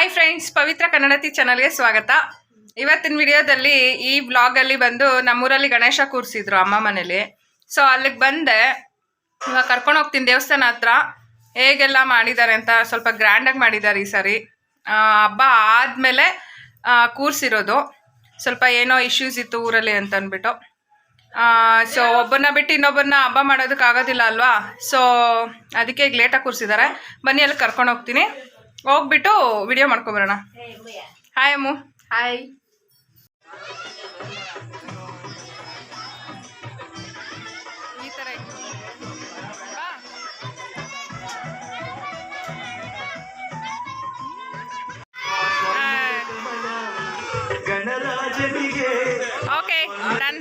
Hi friends ಪವಿತ್ರ ಕನ್ನಡತಿ ಚಾನಲ್ಗೆ ಸ್ವಾಗತ. ಇವತ್ತಿನ ವಿಡಿಯೋದಲ್ಲಿ ಈ ಬ್ಲಾಗಲ್ಲಿ ಬಂದು ನಮ್ಮೂರಲ್ಲಿ ಗಣೇಶ ಕೂರಿಸಿದ್ರು ಅಮ್ಮ ಮನೇಲಿ. ಸೊ ಅಲ್ಲಿಗೆ ಬಂದೆ. ಇವಾಗ ಕರ್ಕೊಂಡು ಹೋಗ್ತೀನಿ ದೇವಸ್ಥಾನ ಹತ್ರ. ಹೇಗೆಲ್ಲ ಮಾಡಿದ್ದಾರೆ ಅಂತ ಸ್ವಲ್ಪ ಗ್ರ್ಯಾಂಡಾಗಿ ಮಾಡಿದ್ದಾರೆ ಈ ಸರಿ. ಹಬ್ಬ ಆದಮೇಲೆ ಕೂರಿಸಿರೋದು. ಸ್ವಲ್ಪ ಏನೋ ಇಶ್ಯೂಸ್ ಇತ್ತು ಊರಲ್ಲಿ ಅಂತ ಅಂದ್ಬಿಟ್ಟು ಸೊ ಒಬ್ಬನ ಬಿಟ್ಟು ಇನ್ನೊಬ್ಬರನ್ನ ಹಬ್ಬ ಮಾಡೋದಕ್ಕಾಗೋದಿಲ್ಲ ಅಲ್ವಾ? ಸೊ ಅದಕ್ಕೆ ಈಗ ಲೇಟಾಗಿ ಕೂರಿಸಿದ್ದಾರೆ. ಬನ್ನಿ, ಅಲ್ಲಿ ಕರ್ಕೊಂಡು ಹೋಗ್ತೀನಿ. ಹೋಗ್ಬಿಟ್ಟು ವಿಡಿಯೋ ಮಾಡ್ಕೊಬರೋಣ. ಹಾಯ್ ಅಮ್ಮು. ಹಾಯ್ ಈ ಥರ ಓಕೆ ಡನ್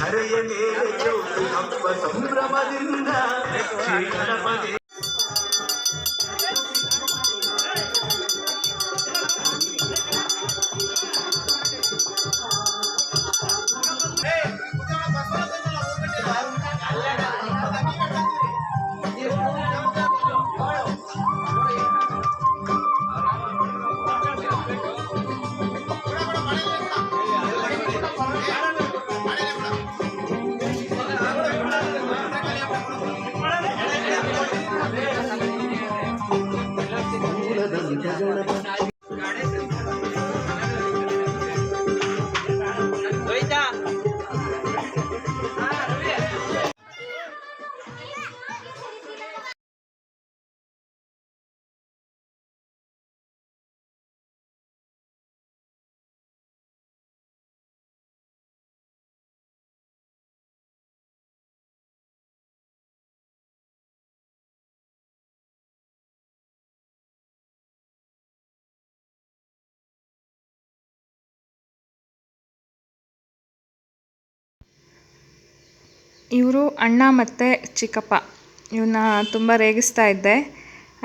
ಹರೆಯ ಮೇಲೆ ಚೌಟಿ ಹಬ್ಬ ಸಂಭ್ರಮದಿಂದ Kita juga. ಇವರು ಅಣ್ಣ ಮತ್ತು ಚಿಕ್ಕಪ್ಪ. ಇವನ್ನ ತುಂಬ ರೇಗಿಸ್ತಾ ಇದ್ದೆ.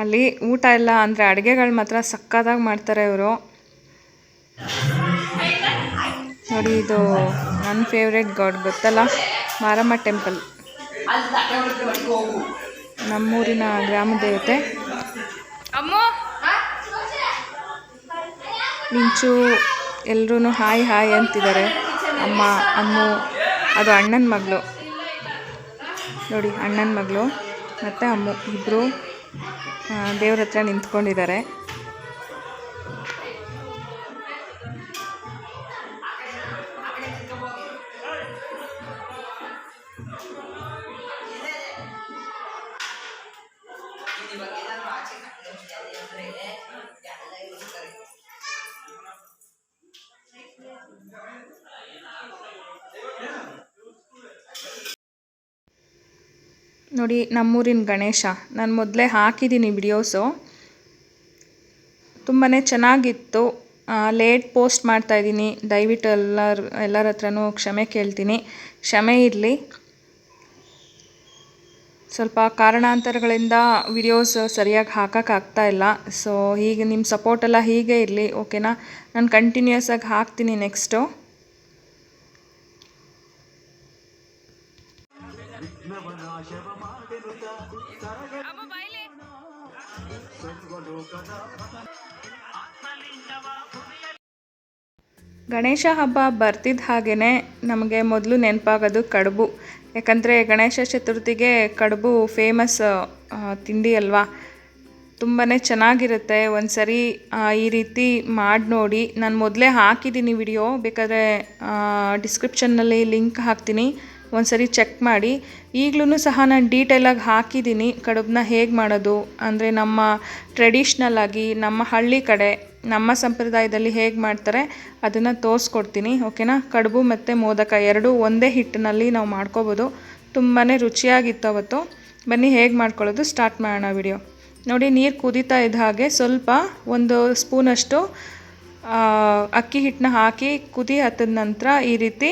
ಅಲ್ಲಿ ಊಟ ಎಲ್ಲ ಅಂದರೆ ಅಡುಗೆಗಳು ಮಾತ್ರ ಸಕ್ಕತ್ತಾಗಿ ಮಾಡ್ತಾರೆ ಇವರು. ನೋಡಿ ಇದು ನನ್ನ ಫೇವ್ರೆಟ್ ಗಾಡ್ ಗೊತ್ತಲ್ಲ? ಮಾರಮ್ಮ ಟೆಂಪಲ್ ನಮ್ಮೂರಿನ ಗ್ರಾಮ ದೇವತೆ. ಮಿಂಚು ಎಲ್ಲರೂ ಹಾಯ್ ಹಾಯ್ ಅಂತಿದ್ದಾರೆ. ಅಮ್ಮ ಅಮ್ಮು ಅದು ಅಣ್ಣನ ಮಗಳು. ನೋಡಿ ಅಣ್ಣನ ಮಗಳು ಮತ್ತು ಅಮ್ಮು ಇಬ್ಬರು ದೇವ್ರ ಹತ್ರ ನಿಂತ್ಕೊಂಡಿದ್ದಾರೆ. ನೋಡಿ, ನಮ್ಮೂರಿನ ಗಣೇಶ. ನಾನು ಮೊದಲೇ ಹಾಕಿದ್ದೀನಿ ವಿಡಿಯೋಸು ತುಂಬಾ ಚೆನ್ನಾಗಿತ್ತು. ಲೇಟ್ ಪೋಸ್ಟ್ ಮಾಡ್ತಾಯಿದ್ದೀನಿ ದಯವಿಟ್ಟು ಎಲ್ಲರ ಎಲ್ಲರ ಹತ್ರನೂ ಕ್ಷಮೆ ಕೇಳ್ತೀನಿ. ಕ್ಷಮೆ ಇರಲಿ. ಸ್ವಲ್ಪ ಕಾರಣಾಂತರಗಳಿಂದ ವಿಡಿಯೋಸ್ ಸರಿಯಾಗಿ ಹಾಕೋಕ್ಕಾಗ್ತಾ ಇಲ್ಲ. ಸೊ ಹೀಗೆ ನಿಮ್ಮ ಸಪೋರ್ಟೆಲ್ಲ ಹೀಗೆ ಇರಲಿ ಓಕೆನಾ ನಾನು ಕಂಟಿನ್ಯೂಸ್ ಆಗಿ ಹಾಕ್ತೀನಿ ನೆಕ್ಸ್ಟು ಗಣೇಶ ಹಬ್ಬ ಬರ್ತಿದ್ದ ಹಾಗೇ ನಮಗೆ ಮೊದಲು ನೆನಪಾಗೋದು ಕಡುಬು. ಯಾಕಂದರೆ ಗಣೇಶ ಚತುರ್ಥಿಗೆ ಕಡುಬು ಫೇಮಸ್ ತಿಂಡಿ ಅಲ್ವಾ? ತುಂಬಾ ಚೆನ್ನಾಗಿರುತ್ತೆ. ಒಂದು ಸರಿ ಈ ರೀತಿ ಮಾಡಿ ನೋಡಿ. ನಾನು ಮೊದಲೇ ಹಾಕಿದ್ದೀನಿ ವಿಡಿಯೋ, ಬೇಕಾದರೆ ಡಿಸ್ಕ್ರಿಪ್ಷನ್ನಲ್ಲಿ ಲಿಂಕ್ ಹಾಕ್ತೀನಿ. ಒಂದು ಸರಿ ಚೆಕ್ ಮಾಡಿ. ಈಗಲೂ ಸಹ ನಾನು ಡೀಟೇಲಾಗಿ ಹಾಕಿದ್ದೀನಿ ಕಡುಬನ್ನ ಹೇಗೆ ಮಾಡೋದು? ಅಂದರೆ ನಮ್ಮ ಟ್ರೆಡಿಷ್ನಲ್ ಆಗಿ ನಮ್ಮ ಹಳ್ಳಿ ಕಡೆ, ನಮ್ಮ ಸಂಪ್ರದಾಯದಲ್ಲಿ ಹೇಗೆ ಮಾಡ್ತಾರೆ? ಅದನ್ನು ತೋರಿಸ್ಕೊಡ್ತೀನಿ ಓಕೆನಾ ಕಡುಬು ಮತ್ತು ಮೋದಕ ಎರಡೂ ಒಂದೇ ಹಿಟ್ಟಿನಲ್ಲಿ ನಾವು ಮಾಡ್ಕೋಬೋದು. ತುಂಬಾ ರುಚಿಯಾಗಿತ್ತು ಅವತ್ತು. ಬನ್ನಿ ಹೇಗೆ ಮಾಡ್ಕೊಳ್ಳೋದು? ಸ್ಟಾರ್ಟ್ ಮಾಡೋಣ ವಿಡಿಯೋ ನೋಡಿ, ನೀರು ಕುದೀತಾ ಇದ್ದ ಹಾಗೆ ಸ್ವಲ್ಪ ಒಂದು ಸ್ಪೂನಷ್ಟು ಅಕ್ಕಿ ಹಿಟ್ಟನ್ನ ಹಾಕಿ ಕುದಿ ಹತ್ತಿದ ನಂತರ ಈ ರೀತಿ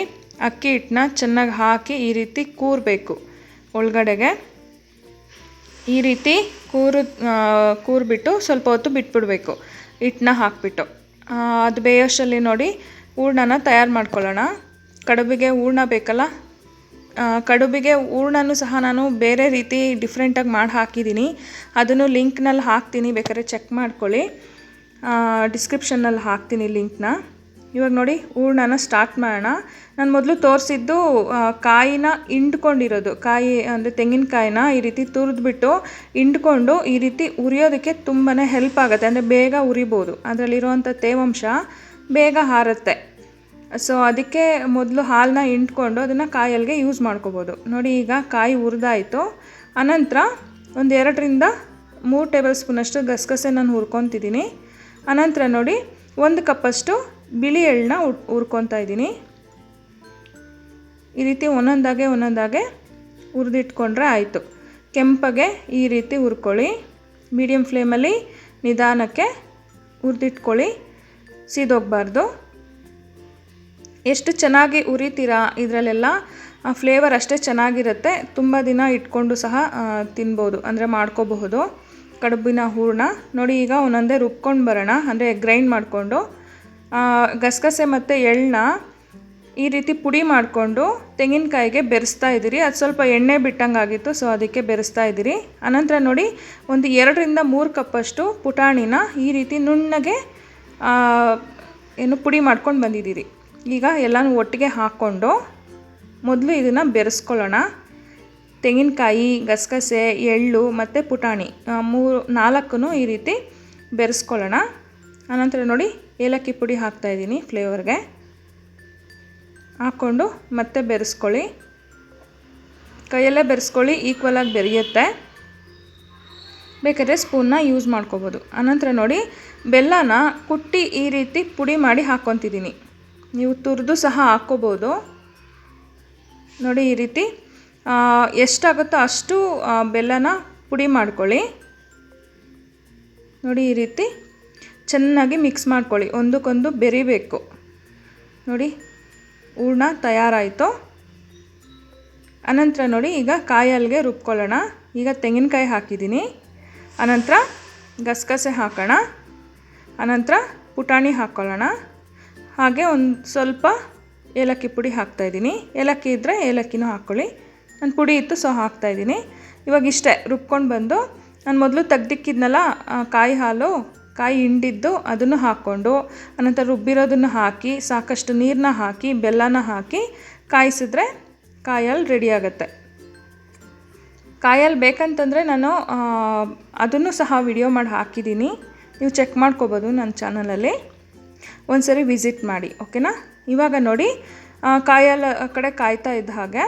ಅಕ್ಕಿ ಹಿಟ್ಟನ್ನ ಚೆನ್ನಾಗಿ ಹಾಕಿ ಈ ರೀತಿ ಕೂರಬೇಕು. ಒಳಗಡೆಗೆ ಈ ರೀತಿ ಕೂರು ಕೂರಿಬಿಟ್ಟು ಸ್ವಲ್ಪ ಹೊತ್ತು ಬಿಟ್ಬಿಡಬೇಕು. ಹಿಟ್ಟನ್ನ ಹಾಕಿಬಿಟ್ಟು. ಅದು ಬೇಯೋಷ್ಟರಲ್ಲಿ ನೋಡಿ ಹೂರ್ಣನ ತಯಾರು ಮಾಡ್ಕೊಳ್ಳೋಣ. ಕಡುಬಿಗೆ ಹೂರ್ಣ ಬೇಕಲ್ಲ? ಕಡುಬಿಗೆ ಹೂರ್ಣನೂ ಸಹ ನಾನು ಬೇರೆ ರೀತಿ ಡಿಫ್ರೆಂಟಾಗಿ ಮಾಡಿ ಹಾಕಿದ್ದೀನಿ. ಅದನ್ನು ಲಿಂಕ್ನಲ್ಲಿ ಹಾಕ್ತೀನಿ. ಬೇಕಾದ್ರೆ ಚೆಕ್ ಮಾಡ್ಕೊಳ್ಳಿ. ಡಿಸ್ಕ್ರಿಪ್ಷನ್ನಲ್ಲಿ ಹಾಕ್ತೀನಿ ಲಿಂಕ್ನ. ಇವಾಗ ನೋಡಿ, ಹೂರ್ಣನ ಸ್ಟಾರ್ಟ್ ಮಾಡೋಣ. ನಾನು ಮೊದಲು ತೋರಿಸಿದ್ದು ಕಾಯಿನ ಹಿಂಡ್ಕೊಂಡಿರೋದು. ಕಾಯಿ ಅಂದರೆ ತೆಂಗಿನಕಾಯಿನ ಈ ರೀತಿ ತುರಿದ್ಬಿಟ್ಟು ಹಿಂಡ್ಕೊಂಡು ಈ ರೀತಿ ಉರಿಯೋದಕ್ಕೆ ತುಂಬಾ ಹೆಲ್ಪ್ ಆಗುತ್ತೆ. ಅಂದರೆ ಬೇಗ ಉರಿಬೋದು. ಅದರಲ್ಲಿರುವಂಥ ತೇವಾಂಶ ಬೇಗ ಹಾರುತ್ತೆ. ಸೊ ಅದಕ್ಕೆ ಮೊದಲು ಹಾಲನ್ನ ಹಿಂಡ್ಕೊಂಡು ಅದನ್ನು ಕಾಯಲ್ಲಿಗೆ ಯೂಸ್ ಮಾಡ್ಕೋಬೋದು. ನೋಡಿ, ಈಗ ಕಾಯಿ ಹುರಿದಾಯಿತು ಅನಂತರ ಒಂದು ಎರಡರಿಂದ ಮೂರು ಟೇಬಲ್ ಸ್ಪೂನಷ್ಟು ಗಸಗಸೆ ನಾನು ಹುರ್ಕೊತಿದ್ದೀನಿ. ಅನಂತರ ನೋಡಿ, ಒಂದು ಕಪ್ಪಷ್ಟು ಬಿಳಿ ಎಳ್ಳನ್ನ ಹುರ್ಕೊತಾ ಇದ್ದೀನಿ. ಈ ರೀತಿ ಒಂದೊಂದಾಗೆ ಒಂದೊಂದಾಗೆ ಹುರಿದಿಟ್ಕೊಂಡ್ರೆ ಆಯಿತು. ಕೆಂಪಗೆ ಈ ರೀತಿ ಹುರ್ಕೊಳ್ಳಿ ಮೀಡಿಯಮ್ ಫ್ಲೇಮಲ್ಲಿ ನಿಧಾನಕ್ಕೆ ಹುರಿದಿಟ್ಕೊಳ್ಳಿ ಸೀದೋಗಬಾರ್ದು. ಎಷ್ಟು ಚೆನ್ನಾಗಿ ಉರಿತೀರಾ ಇದರಲ್ಲೆಲ್ಲ, ಆ ಫ್ಲೇವರ್ ಅಷ್ಟೇ ಚೆನ್ನಾಗಿರುತ್ತೆ. ತುಂಬ ದಿನ ಇಟ್ಕೊಂಡು ಸಹ ತಿನ್ಬೋದು. ಅಂದರೆ ಮಾಡ್ಕೋಬಹುದು. ಕಡುಬಿನ ಹೂರಣ. ನೋಡಿ ಈಗ ಒಂದೊಂದೇ ರುಬ್ಕೊಂಡು ಬರೋಣ. ಅಂದರೆ ಗ್ರೈಂಡ್ ಮಾಡಿಕೊಂಡು. ಗಸಗಸೆ ಮತ್ತು ಎಳ್ಳನ್ನ ಈ ರೀತಿ ಪುಡಿ ಮಾಡಿಕೊಂಡು ತೆಂಗಿನಕಾಯಿಗೆ ಬೆರೆಸ್ತಾ ಇದ್ದೀರಿ. ಅದು ಸ್ವಲ್ಪ ಎಣ್ಣೆ ಬಿಟ್ಟಂಗೆ ಆಗಿತ್ತು ಸೊ ಅದಕ್ಕೆ ಬೆರೆಸ್ತಾ ಇದ್ದೀರಿ. ಅನಂತರ ನೋಡಿ, ಒಂದು ಎರಡರಿಂದ ಮೂರು ಕಪ್ಪಷ್ಟು ಪುಟಾಣಿನ ಈ ರೀತಿ ನುಣ್ಣಗೆ ಏನು ಪುಡಿ ಮಾಡ್ಕೊಂಡು ಬಂದಿದ್ದೀರಿ. ಈಗ ಎಲ್ಲನೂ ಒಟ್ಟಿಗೆ ಹಾಕ್ಕೊಂಡು ಮೊದಲು ಇದನ್ನು ಬೆರೆಸ್ಕೊಳ್ಳೋಣ. ತೆಂಗಿನಕಾಯಿ, ಗಸಗಸೆ, ಎಳ್ಳು ಮತ್ತು ಪುಟಾಣಿ ಮೂರು ನಾಲ್ಕು ಈ ರೀತಿ ಬೆರೆಸ್ಕೊಳ್ಳೋಣ. ಆನಂತರ ನೋಡಿ ಏಲಕ್ಕಿ ಪುಡಿ ಹಾಕ್ತಾಯಿದ್ದೀನಿ ಫ್ಲೇವರ್ಗೆ. ಹಾಕ್ಕೊಂಡು ಮತ್ತೆ ಬೆರೆಸ್ಕೊಳ್ಳಿ. ಕೈಯಲ್ಲೇ ಬೆರೆಸ್ಕೊಳ್ಳಿ ಈಕ್ವಲಾಗಿ ಬೆರೆಯುತ್ತೆ. ಬೇಕಾದರೆ ಸ್ಪೂನ್ನ ಯೂಸ್ ಮಾಡ್ಕೋಬೋದು. ಆನಂತರ ನೋಡಿ, ಬೆಲ್ಲನ ಕುಟ್ಟಿ ಈ ರೀತಿ ಪುಡಿ ಮಾಡಿ ಹಾಕ್ಕೊತಿದ್ದೀನಿ. ನೀವು ತುರಿದು ಸಹ ಹಾಕ್ಕೋಬೋದು. ನೋಡಿ ಈ ರೀತಿ ಎಷ್ಟಾಗುತ್ತೋ ಅಷ್ಟು ಬೆಲ್ಲನ ಪುಡಿ ಮಾಡ್ಕೊಳ್ಳಿ. ನೋಡಿ ಈ ರೀತಿ ಚೆನ್ನಾಗಿ ಮಿಕ್ಸ್ ಮಾಡ್ಕೊಳ್ಳಿ. ಒಂದಕ್ಕೊಂದು ಬೆರಿಬೇಕು. ನೋಡಿ, ಹೂರ್ಣ ತಯಾರಾಯಿತು. ಅನಂತರ ನೋಡಿ, ಈಗ ಕಾಯಲ್ಗೆ ರುಬ್ಕೊಳ್ಳೋಣ. ಈಗ ತೆಂಗಿನಕಾಯಿ ಹಾಕಿದ್ದೀನಿ. ಅನಂತರ ಗಸಗಸೆ ಹಾಕೋಣ. ಅನಂತರ ಪುಟಾಣಿ ಹಾಕ್ಕೊಳ್ಳೋಣ ಹಾಗೆ ಒಂದು ಸ್ವಲ್ಪ ಏಲಕ್ಕಿ ಪುಡಿ ಹಾಕ್ತಾಯಿದ್ದೀನಿ ಏಲಕ್ಕಿ ಇದ್ದರೆ ಏಲಕ್ಕಿನೂ ಹಾಕ್ಕೊಳ್ಳಿ ನಾನು ಪುಡಿ ಇತ್ತು, ಸೊ ಹಾಕ್ತಾಯಿದ್ದೀನಿ ಇವಾಗ ಇಷ್ಟೇ, ರುಬ್ಕೊಂಡು ಬಂದು. ನಾನು ಮೊದಲು ತೆಗ್ದಿಕ್ಕಿದ್ನಲ್ಲ ಕಾಯಿ ಹಾಲು ಕಾಯಿ ಹಿಂಡಿದ್ದು ಅದನ್ನು ಹಾಕ್ಕೊಂಡು, ಅನಂತರ ರುಬ್ಬಿರೋದನ್ನು ಹಾಕಿ, ಸಾಕಷ್ಟು ನೀರನ್ನ ಹಾಕಿ, ಬೆಲ್ಲನ ಹಾಕಿ ಕಾಯಿಸಿದ್ರೆ ಕಾಯಲ್ಲಿ ರೆಡಿ ಆಗುತ್ತೆ. ಕಾಯಲ್ಲಿ ಬೇಕಂತಂದರೆ ನಾನು ಅದನ್ನು ಸಹ ವಿಡಿಯೋ ಮಾಡಿ ಹಾಕಿದ್ದೀನಿ. ನೀವು ಚೆಕ್ ಮಾಡ್ಕೋಬೋದು ನನ್ನ ಚಾನಲಲ್ಲಿ ಒಂದು ಸರಿ ವಿಸಿಟ್ ಮಾಡಿ ಓಕೆನಾ ಇವಾಗ ನೋಡಿ ಕಾಯಲ್ ಕಡೆ ಕಾಯ್ತಾ ಇದ್ದ ಹಾಗೆ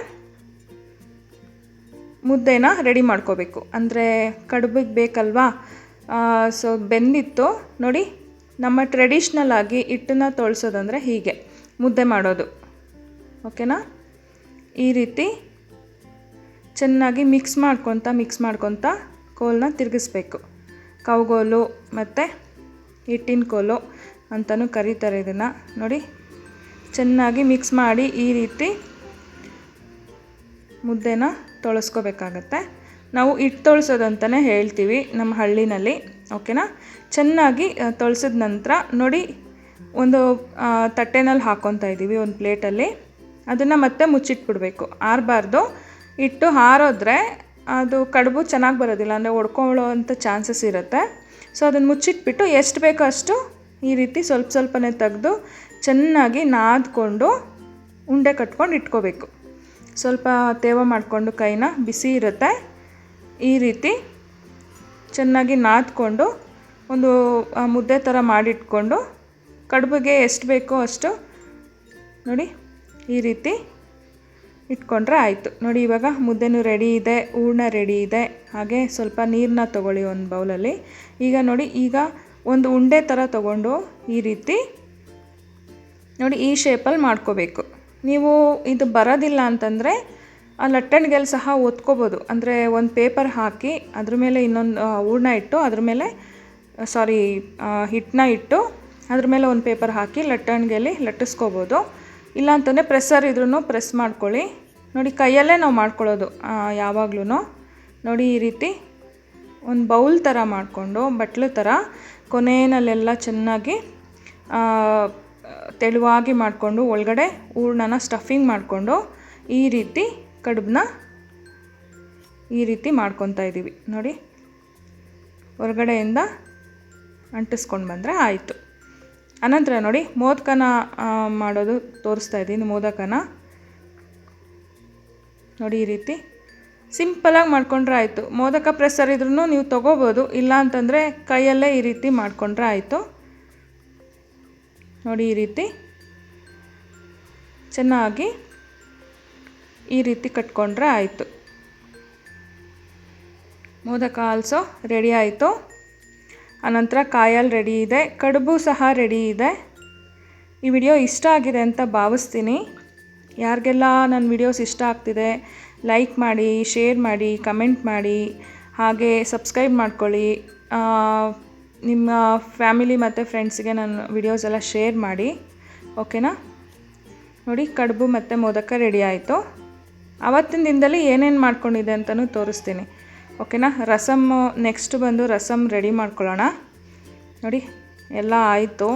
ಮುದ್ದೆನ ರೆಡಿ ಮಾಡ್ಕೋಬೇಕು. ಅಂದರೆ ಕಡುಬಿಗೆ ಬೇಕಲ್ವಾ? ಸೊ ಬೆಂದಿತ್ತು. ನೋಡಿ, ನಮ್ಮ ಟ್ರೆಡಿಷ್ನಲ್ ಆಗಿ ಹಿಟ್ಟನ್ನ ತೊಳ್ಸೋದಂದರೆ ಹೀಗೆ. ಮುದ್ದೆ ಮಾಡೋದು. ಓಕೆನಾ ಈ ರೀತಿ ಚೆನ್ನಾಗಿ ಮಿಕ್ಸ್ ಮಾಡ್ಕೊತ ಮಿಕ್ಸ್ ಮಾಡ್ಕೊತ ಕೋಲನ್ನ ತಿರುಗಿಸ್ಬೇಕು. ಕೌಗೋಲು ಮತ್ತು ಹಿಟ್ಟಿನ ಕೋಲು ಅಂತಲೂ ಕರೀತಾರೆ ಇದನ್ನು. ನೋಡಿ, ಚೆನ್ನಾಗಿ ಮಿಕ್ಸ್ ಮಾಡಿ ಈ ರೀತಿ ಮುದ್ದೆನ ತೊಳಸ್ಕೋಬೇಕಾಗತ್ತೆ. ನಾವು ಹಿಟ್ಟು ತೊಳ್ಸೋದಂತಲೇ ಹೇಳ್ತೀವಿ ನಮ್ಮ ಹಳ್ಳಿನಲ್ಲಿ ಓಕೆನಾ ಚೆನ್ನಾಗಿ ತೊಳ್ಸಿದ ನಂತರ ನೋಡಿ ಒಂದು ತಟ್ಟೆನಲ್ಲಿ ಹಾಕ್ಕೊತಾ ಇದ್ದೀವಿ ಒಂದು ಪ್ಲೇಟಲ್ಲಿ. ಅದನ್ನು ಮತ್ತೆ ಮುಚ್ಚಿಟ್ಬಿಡ್ಬೇಕು. ಆರಬಾರ್ದು. ಇಟ್ಟು ಹಾರೋದ್ರೆ ಅದು ಕಡುಬು ಚೆನ್ನಾಗಿ ಬರೋದಿಲ್ಲ, ಅಂದರೆ ಒಡ್ಕೊಳ್ಳೋ ಅಂಥ ಚಾನ್ಸಸ್ ಇರುತ್ತೆ. ಸೊ ಅದನ್ನು ಮುಚ್ಚಿಟ್ಬಿಟ್ಟು ಎಷ್ಟು ಬೇಕೋ ಅಷ್ಟು ಈ ರೀತಿ ಸ್ವಲ್ಪ ಸ್ವಲ್ಪನೇ ತೆಗೆದು ಚೆನ್ನಾಗಿ ನಾದ್ಕೊಂಡು ಉಂಡೆ ಕಟ್ಕೊಂಡು ಇಟ್ಕೋಬೇಕು. ಸ್ವಲ್ಪ ತೇವ ಮಾಡಿಕೊಂಡು ಕೈನ ಬಿಸಿ ಇರುತ್ತೆ. ಈ ರೀತಿ ಚೆನ್ನಾಗಿ ನಾದ್ಕೊಂಡು ಒಂದು ಮುದ್ದೆ ಥರ ಮಾಡಿಟ್ಕೊಂಡು ಕಡುಬಿಗೆ ಎಷ್ಟು ಬೇಕೋ ಅಷ್ಟು ನೋಡಿ ಈ ರೀತಿ ಇಟ್ಕೊಂಡ್ರೆ ಆಯಿತು. ನೋಡಿ, ಇವಾಗ ಮುದ್ದೆನೂ ರೆಡಿ ಇದೆ, ಹೂರ್ಣ ರೆಡಿ ಇದೆ. ಹಾಗೆ ಸ್ವಲ್ಪ ನೀರನ್ನ ತೊಗೊಳ್ಳಿ ಒಂದು ಬೌಲಲ್ಲಿ. ಈಗ ನೋಡಿ, ಈಗ ಒಂದು ಉಂಡೆ ಥರ ತಗೊಂಡು ಈ ರೀತಿ ನೋಡಿ ಈ ಶೇಪಲ್ಲಿ ಮಾಡ್ಕೋಬೇಕು. ನೀವು ಇದು ಬರೋದಿಲ್ಲ ಅಂತಂದರೆ ಆ ಲಟ್ಟಣಿಗೆಲ್ಲಿ ಸಹ ಒತ್ಕೋಬೋದು ಅಂದರೆ ಒಂದು ಪೇಪರ್ ಹಾಕಿ ಅದ್ರ ಮೇಲೆ ಇನ್ನೊಂದು ಹೂರ್ಣ ಇಟ್ಟು ಅದ್ರ ಮೇಲೆ ಸಾರಿ ಹಿಟ್ಟನ್ನ ಇಟ್ಟು ಅದ್ರ ಮೇಲೆ ಒಂದು ಪೇಪರ್ ಹಾಕಿ ಲಟ್ಟಣಿಗೆಯಲ್ಲಿ ಲಟ್ಟಿಸ್ಕೋಬೋದು. ಇಲ್ಲಾಂತಂದರೆ ಪ್ರೆಸ್ಸರ್ ಇದ್ರೂ ಪ್ರೆಸ್ ಮಾಡ್ಕೊಳ್ಳಿ. ನೋಡಿ ಕೈಯಲ್ಲೇ ನಾವು ಮಾಡ್ಕೊಳ್ಳೋದು ಯಾವಾಗ್ಲೂ ನೋಡಿ ಈ ರೀತಿ ಒಂದು ಬೌಲ್ ಥರ ಮಾಡಿಕೊಂಡು, ಬಟ್ಲು ಥರ ಕೊನೆಯಲ್ಲೆಲ್ಲ ಚೆನ್ನಾಗಿ ತೆಳುವಾಗಿ ಮಾಡಿಕೊಂಡು ಒಳಗಡೆ ಹೂರ್ಣನ ಸ್ಟಫಿಂಗ್ ಮಾಡಿಕೊಂಡು ಈ ರೀತಿ ಕಡುಬನ್ನ ಈ ರೀತಿ ಮಾಡ್ಕೊತಾ ಇದ್ದೀವಿ. ನೋಡಿ, ಹೊರಗಡೆಯಿಂದ ಅಂಟಿಸ್ಕೊಂಡು ಬಂದರೆ ಆಯಿತು. ಅನಂತರ ನೋಡಿ, ಮೋದಕನ ಮಾಡೋದು ತೋರಿಸ್ತಾ ಇದ್ದೀನಿ ಮೋದಕನ. ನೋಡಿ, ಈ ರೀತಿ ಸಿಂಪಲಾಗಿ ಮಾಡ್ಕೊಂಡ್ರೆ ಆಯಿತು. ಮೋದಕ ಪ್ರೆಸ್ಸರ್ ಇದ್ರೂ ನೀವು ತೊಗೋಬೋದು. ಇಲ್ಲ ಅಂತಂದರೆ ಕೈಯಲ್ಲೇ ಈ ರೀತಿ ಮಾಡಿಕೊಂಡ್ರೆ ಆಯಿತು. ನೋಡಿ, ಈ ರೀತಿ ಚೆನ್ನಾಗಿ ಈ ರೀತಿ ಕಟ್ಕೊಂಡ್ರೆ ಆಯಿತು. ಮೋದಕ ಆಲ್ಸೋ ರೆಡಿ ಆಯಿತು. ಆನಂತರ ಕಾಯಲ್ಲಿ ರೆಡಿ ಇದೆ, ಕಡುಬು ಸಹ ರೆಡಿ ಇದೆ. ಈ ವಿಡಿಯೋ ಇಷ್ಟ ಆಗಿದೆ ಅಂತ ಭಾವಿಸ್ತೀನಿ. ಯಾರಿಗೆಲ್ಲ ನನ್ನ ವಿಡಿಯೋಸ್ ಇಷ್ಟ ಆಗ್ತಿದೆ, ಲೈಕ್ ಮಾಡಿ, ಶೇರ್ ಮಾಡಿ, ಕಮೆಂಟ್ ಮಾಡಿ, ಹಾಗೆ ಸಬ್ಸ್ಕ್ರೈಬ್ ಮಾಡ್ಕೊಳ್ಳಿ. ನಿಮ್ಮ ಫ್ಯಾಮಿಲಿ ಮತ್ತು ಫ್ರೆಂಡ್ಸ್ಗೆ ನನ್ನ ವಿಡಿಯೋಸ್ ಎಲ್ಲ ಶೇರ್ ಮಾಡಿ. ಓಕೆನಾ? ನೋಡಿ, ಕಡುಬು ಮತ್ತು ಮೋದಕ ರೆಡಿ ಆಯಿತು. ಆವತ್ತಿನ ದಿನದಲ್ಲಿ ಏನೇನು ಮಾಡ್ಕೊಂಡಿದೆ ಅಂತಲೂ ತೋರಿಸ್ತೀನಿ. ಓಕೆನಾ? ರಸಮ್ಮು ನೆಕ್ಸ್ಟ್ ಬಂದು ರಸಮ್ ರೆಡಿ ಮಾಡ್ಕೊಳ್ಳೋಣ. ನೋಡಿ, ಎಲ್ಲ ಆಯಿತು.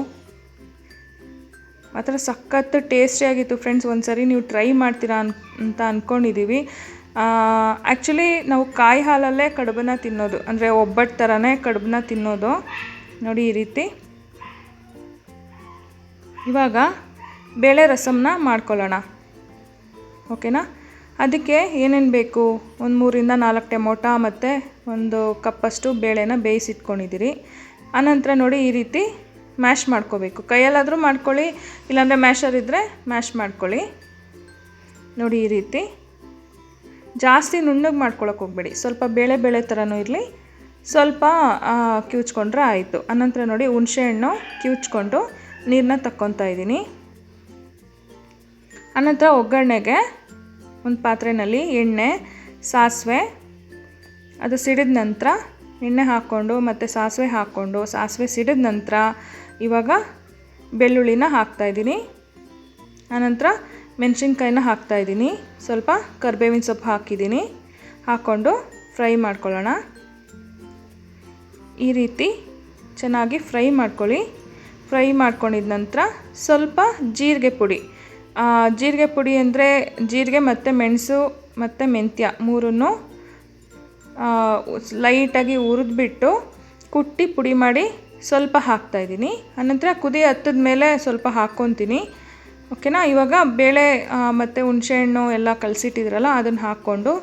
ಮಾತ್ರ ಸಖತ್ತು ಟೇಸ್ಟಿಯಾಗಿತ್ತು ಫ್ರೆಂಡ್ಸ್ ಒಂದು ಸರಿ ನೀವು ಟ್ರೈ ಮಾಡ್ತೀರಾ ಅನ್, ಅಂತ ಅಂದ್ಕೊಂಡಿದ್ದೀವಿ ಆ್ಯಕ್ಚುಲಿ ನಾವು ಕಾಯಿ ಹಾಲಲ್ಲೇ ಕಡುಬನ್ನ ತಿನ್ನೋದು. ಅಂದರೆ ಒಬ್ಬಟ್ಟು ಥರನೇ ಕಡುಬನ್ನ ತಿನ್ನೋದು. ನೋಡಿ, ಈ ರೀತಿ. ಇವಾಗ ಬೇಳೆ ರಸಮ್ನ ಮಾಡ್ಕೊಳ್ಳೋಣ. ಓಕೆನಾ? ಅದಕ್ಕೆ ಏನೇನು ಬೇಕು? ಒಂದು ಮೂರಿಂದ ನಾಲ್ಕು ಟೊಮೊಟ ಮತ್ತು ಒಂದು ಕಪ್ಪಷ್ಟು ಬೇಳೆನ ಬೇಯಿಸಿಟ್ಕೊಂಡಿದ್ದೀರಿ. ಆನಂತರ ನೋಡಿ ಈ ರೀತಿ ಮ್ಯಾಶ್ ಮಾಡ್ಕೋಬೇಕು. ಕೈಯಲ್ಲಾದರೂ ಮಾಡ್ಕೊಳ್ಳಿ, ಇಲ್ಲಾಂದರೆ ಮ್ಯಾಶರ್ ಇದ್ದರೆ ಮ್ಯಾಶ್ ಮಾಡ್ಕೊಳ್ಳಿ. ನೋಡಿ ಈ ರೀತಿ. ಜಾಸ್ತಿ ನುಣ್ಣಗೆ ಮಾಡ್ಕೊಳಕ್ಕೆ ಹೋಗಬೇಡಿ. ಸ್ವಲ್ಪ ಬೇಳೆ ಬೇಳೆ ಥರನೂ ಇರಲಿ. ಸ್ವಲ್ಪ ಕಿವುಚ್ಕೊಂಡ್ರೆ ಆಯಿತು. ಆನಂತರ ನೋಡಿ ಹುಣಸೆಹಣ್ಣು ಕಿವುಚ್ಕೊಂಡು ನೀರನ್ನ ತಕ್ಕೊತಾ ಇದ್ದೀನಿ. ಆನಂತರ ಒಗ್ಗರಣೆಗೆ ಒಂದು ಪಾತ್ರೆಯಲ್ಲಿ ಎಣ್ಣೆ, ಸಾಸಿವೆ, ಅದು ಸಿಡಿದ ನಂತರ ಎಣ್ಣೆ ಹಾಕ್ಕೊಂಡು ಮತ್ತು ಸಾಸಿವೆ ಹಾಕ್ಕೊಂಡು, ಸಾಸಿವೆ ಸಿಡಿದ ನಂತರ ಇವಾಗ ಬೆಳ್ಳುಳ್ಳಿನ ಹಾಕ್ತಾಯಿದ್ದೀನಿ ಆನಂತರ ಮೆಣಸಿನ್ಕಾಯಿನ ಹಾಕ್ತಾಯಿದ್ದೀನಿ ಸ್ವಲ್ಪ ಕರ್ಬೇವಿನ ಸೊಪ್ಪು ಹಾಕಿದ್ದೀನಿ. ಹಾಕ್ಕೊಂಡು ಫ್ರೈ ಮಾಡ್ಕೊಳ್ಳೋಣ. ಈ ರೀತಿ ಚೆನ್ನಾಗಿ ಫ್ರೈ ಮಾಡ್ಕೊಳ್ಳಿ. ಫ್ರೈ ಮಾಡ್ಕೊಂಡಿದ ನಂತರ ಸ್ವಲ್ಪ ಜೀರಿಗೆ ಪುಡಿ. ಜೀರಿಗೆ ಪುಡಿ ಅಂದರೆ ಜೀರಿಗೆ ಮತ್ತು ಮೆಣಸು ಮತ್ತು ಮೆಂತ್ಯ ಮೂರನ್ನು ಲೈಟಾಗಿ ಹುರಿದ್ಬಿಟ್ಟು ಕುಟ್ಟಿ ಪುಡಿ ಮಾಡಿ ಸ್ವಲ್ಪ ಹಾಕ್ತಾಯಿದ್ದೀನಿ ಆನಂತರ ಕುದಿ ಹತ್ತದ ಮೇಲೆ ಸ್ವಲ್ಪ ಹಾಕ್ಕೊತೀನಿ. ಓಕೆನಾ? ಇವಾಗ ಬೇಳೆ ಮತ್ತು ಹುಣಸೆಹಣ್ಣು ಎಲ್ಲ ಕಲಸಿಟ್ಟಿದ್ರಲ್ಲ, ಅದನ್ನು ಹಾಕ್ಕೊಂಡು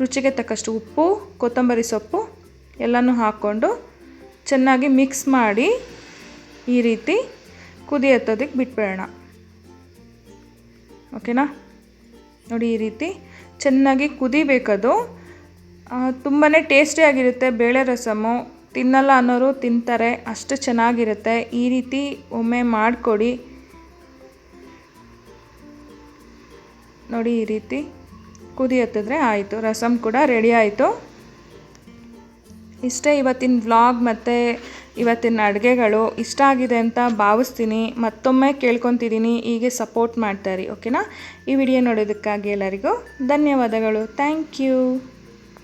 ರುಚಿಗೆ ತಕ್ಕಷ್ಟು ಉಪ್ಪು, ಕೊತ್ತಂಬರಿ ಸೊಪ್ಪು ಎಲ್ಲನೂ ಹಾಕ್ಕೊಂಡು ಚೆನ್ನಾಗಿ ಮಿಕ್ಸ್ ಮಾಡಿ ಈ ರೀತಿ ಕುದಿ ಹತ್ತೋದಕ್ಕೆ ಬಿಟ್ಬಿಡೋಣ. ಓಕೆನಾ? ನೋಡಿ ಈ ರೀತಿ ಚೆನ್ನಾಗಿ ಕುದಿಬೇಕದು. ತುಂಬಾ ಟೇಸ್ಟಿಯಾಗಿರುತ್ತೆ ಬೇಳೆ ರಸಮು. ತಿನ್ನಲ್ಲ ಅನ್ನೋರು ತಿಂತಾರೆ, ಅಷ್ಟು ಚೆನ್ನಾಗಿರುತ್ತೆ. ಈ ರೀತಿ ಒಮ್ಮೆ ಮಾಡಿಕೊಡಿ. ನೋಡಿ ಈ ರೀತಿ ಕುದಿ ಹತ್ತಿದ್ರೆ ಆಯಿತು, ರಸಮ್ ಕೂಡ ರೆಡಿ ಆಯಿತು. ಇಷ್ಟೇ ಇವತ್ತಿನ ವ್ಲಾಗ್ ಮತ್ತು ಇವತ್ತಿನ ಅಡುಗೆಗಳು ಇಷ್ಟ ಆಗಿದೆ ಅಂತ ಭಾವಿಸ್ತೀನಿ. ಮತ್ತೊಮ್ಮೆ ಕೇಳ್ಕೊತಿದ್ದೀನಿ. ಹೀಗೆ ಸಪೋರ್ಟ್ ಮಾಡ್ತಾಯಿರಿ ಓಕೆನಾ? ಈ ವಿಡಿಯೋ ನೋಡೋದಕ್ಕಾಗಿ ಎಲ್ಲರಿಗೂ ಧನ್ಯವಾದಗಳು. Thank you.